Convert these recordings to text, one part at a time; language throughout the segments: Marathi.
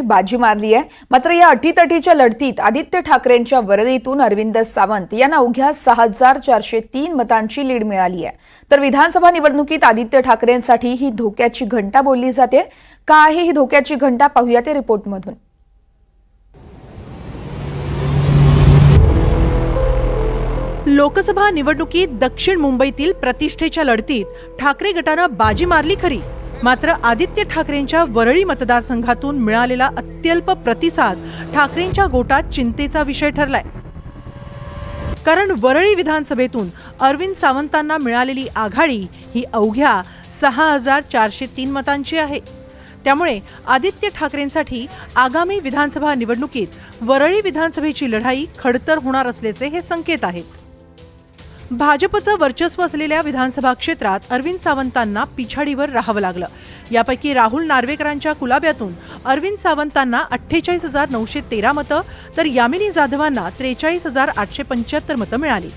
बाजी मारली आहे. मात्र या अटीतटीच्या लढतीत आदित्य ठाकरेंच्या वरदीतून अरविंद सावंत यांना अवघ्या सहा हजार चारशे तीन मतांची लीड मिळाली आहे. तर विधानसभा निवडणुकीत आदित्य ठाकरेंसाठी ही धोक्याची घंटा बोलली जाते. का आहे ही धोक्याची घंटा? पाहूया ते रिपोर्टमधून. लोकसभा निवडणुकीत दक्षिण मुंबईतील प्रतिष्ठेच्या लढतीत ठाकरे गटानं बाजी मारली खरी. मात्र आदित्य ठाकरेंच्या वरळी मतदारसंघातून मिळालेला अत्यल्प प्रतिसाद ठाकरेंच्या गोटात चिंतेचा विषय ठरलाय. कारण वरळी विधानसभेतून अरविंद सावंतांना मिळालेली आघाडी ही अवघ्या सहा हजार चारशे तीन मतांची आहे. त्यामुळे आदित्य ठाकरेंसाठी आगामी विधानसभा निवडणुकीत वरळी विधानसभेची लढाई खडतर होणार असल्याचे हे संकेत आहेत. भाजपचं वर्चस्व असलेल्या विधानसभा क्षेत्रात अरविंद सावंतांना पिछाडीवर राहावं लागलं. यापैकी राहुल नार्वेकरांच्या कुलाब्यातून अरविंद सावंतांना अठ्ठेचाळीस हजार नऊशे तेरा मतं तर यामिनी जाधवांना त्रेचाळीस हजार आठशे पंच्याहत्तर मतं मिळाली.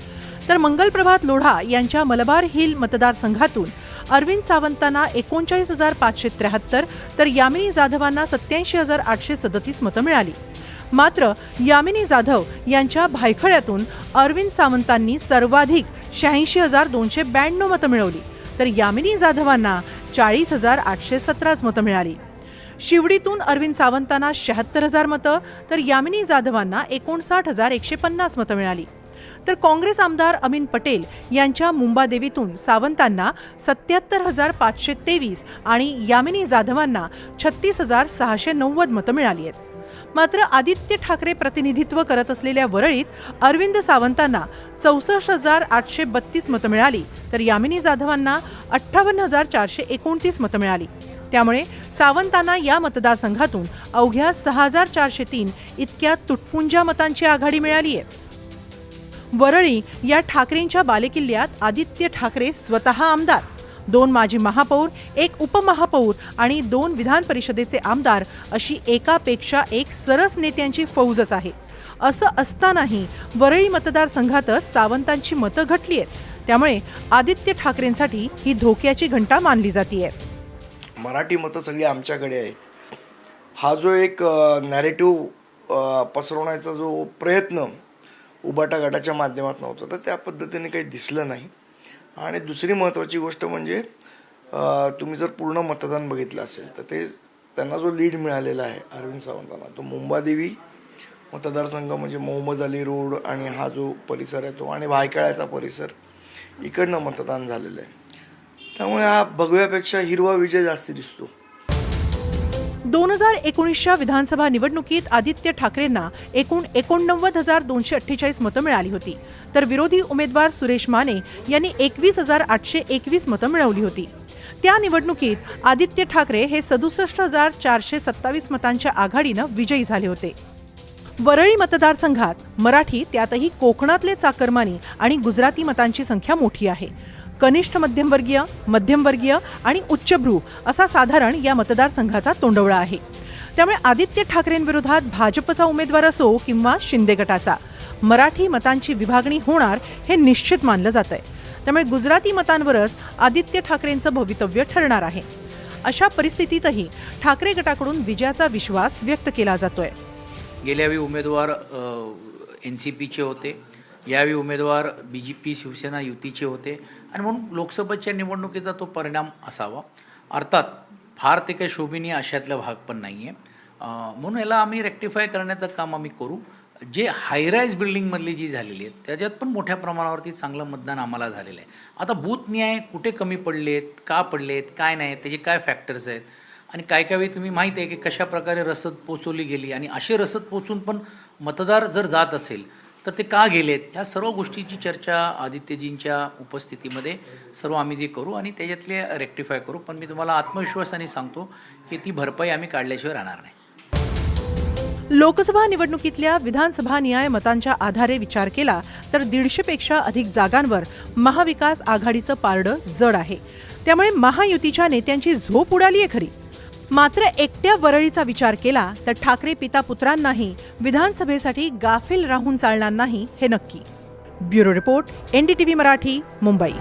तर मंगलप्रभात लोढा यांच्या मलबार हिल मतदारसंघातून अरविंद सावंतांना एकोणचाळीस हजार पाचशे त्र्याहत्तर तर यामिनी जाधवांना सत्याऐंशी हजार आठशे सदतीस मतं मिळाली. मात्र यामिनी जाधव यांच्या भायखळ्यातून अरविंद सावंतांनी सर्वाधिक शहाऐंशी हजार दोनशे ब्याण्णव मतं मिळवली. तर यामिनी जाधवांना चाळीस हजार आठशे सतराच मतं मिळाली. शिवडीतून अरविंद सावंतांना शहात्तर हजार मतं तर यामिनी जाधवांना एकोणसाठ हजार एकशे पन्नास मतं मिळाली. तर काँग्रेस आमदार अमीन पटेल यांच्या मुंबादेवीतून सावंतांना सत्याहत्तर हजार पाचशे तेवीस आणि यामिनी जाधवांना छत्तीस हजार सहाशे नव्वद मतं मिळाली आहेत. मात्र आदित्य ठाकरे प्रतिनिधित्व करत असलेल्या वरळीत अरविंद सावंतांना चौसष्ट हजार आठशे बत्तीस मतं मिळाली. तर यामिनी जाधवांना अठ्ठावन्न हजार चारशे एकोणतीस मतं मिळाली. त्यामुळे सावंतांना या मतदारसंघातून अवघ्या सहा हजार चारशे तीन इतक्या तुटपुंजा मतांची आघाडी मिळाली आहे वरळी या ठाकरेंच्या बालेकिल्ल्यात आदित्य ठाकरे स्वतः आमदार. दोन माजी महापौर एक उपमहापौर आणि दोन विधान परिषदेचे आमदार अशी एकापेक्षा एक सरस नेत्यांची फौजच आहे. असं असतानाही वरळी मतदारसंघातच सावंतांची मतं घटली आहेत त्यामुळे आदित्य ठाकरेंसाठी ही धोक्याची घंटा मानली जाते मराठी मतं सगळी आमच्याकडे आहेत. हा जो एक नॅरेटिव्ह पसरवण्याचा जो प्रयत्न उबाटा गटाच्या माध्यमातून होता तर त्या पद्धतीने काही दिसलं नाही. आणि दुसरी महत्त्वाची गोष्ट म्हणजे तुम्ही जर पूर्ण मतदान बघितलं असेल तर ते त्यांना जो लीड मिळालेला आहे अरविंद सावंतांना तो मुंबादेवी मतदारसंघ म्हणजे मोहम्मद अली रोड आणि हा जो परिसर आहे तो आणि भायखळ्याचा परिसर इकडनं मतदान झालेलं आहे. त्यामुळे हा भगव्यापेक्षा हिरवा विजय जास्ती दिसतो. दोन हजार एकोणीसच्या विधानसभा निवडणुकीत आदित्य ठाकरेंना एकूण एकोणनव्वद हजार दोनशे अठ्ठेचाळीस मतं मिळाली होती. तर विरोधी उमेदवार सुरेश माने यांनी एकवीस हजार आठशे एकवीस मतं मिळवली होती. त्या निवडणुकीत आदित्य ठाकरे हे सदुसष्ट हजार चारशे सत्तावीस मतांच्या आघाडीनं विजयी झाले होते. वरळी मतदारसंघात मराठी त्यातही कोकणातले चाकरमानी आणि गुजराती मतांची संख्या मोठी आहे. कनिष्ठ मध्यमवर्गीय मध्यमवर्गीय आणि उच्चभ्रू असा साधारण या मतदारसंघाचा तोंडवळा आहे. त्यामुळे आदित्य ठाकरेंविरोधात भाजपचा उमेदवार असो किंवा शिंदे गटाचा मराठी मतांची विभागणी होणार हे निश्चित मानलं जात आहे त्यामुळे गुजराती मतांवरच आदित्य ठाकरेंचं भवितव्य ठरणार आहे. अशा परिस्थितीतही ठाकरे गटाकडून विजयाचा विश्वास व्यक्त केला जातोय. गेल्यावेळी उमेदवार एन सी पीचे होते. यावेळी उमेदवार बी जे पी शिवसेना युतीचे होते. आणि म्हणून लोकसभेच्या निवडणुकीचा तो परिणाम असावा. अर्थात फार ते काही शोभनीय अशातला भाग पण नाही आहे म्हणून याला आम्ही रेक्टिफाय करण्याचं काम आम्ही करू. जे हायराईज बिल्डिंगमधली जी झालेली आहेत त्याच्यात पण मोठ्या प्रमाणावरती चांगलं मतदान आम्हाला झालेलं आहे. आता बूथन्याय कुठे कमी पडलेत का पडलेत काय नाही त्याचे काय फॅक्टर्स आहेत? आणि काय काय वेळी तुम्ही माहीत आहे की कशा प्रकारे रसद पोचवली गेली? आणि असे रसद पोचून पण मतदार जर जात असेल तर ते का गेलेत? ह्या सर्व गोष्टीची चर्चा आदित्यजींच्या उपस्थितीमध्ये सर्व आम्ही जे करू आणि त्याच्यातले रेक्टिफाय करू. पण मी तुम्हाला आत्मविश्वासाने सांगतो की ती भरपाई आम्ही काढल्याशिवाय राहणार नाही. लोकसभा निवडणुकीतल्या विधानसभा न्याय मतांच्या आधारे विचार केला तर दीडशेपेक्षा अधिक जागांवर महाविकास आघाडीचं पारडं जड आहे. त्यामुळे महायुतीच्या नेत्यांची झोप उडाली आहे खरी. मात्र एकट्या वरळीचा विचार केला तर ठाकरे पिता पुत्रांनाही विधानसभेसाठी गाफील राहून चालणार नाही हे नक्की. Bureau report NDTV Marathi Mumbai.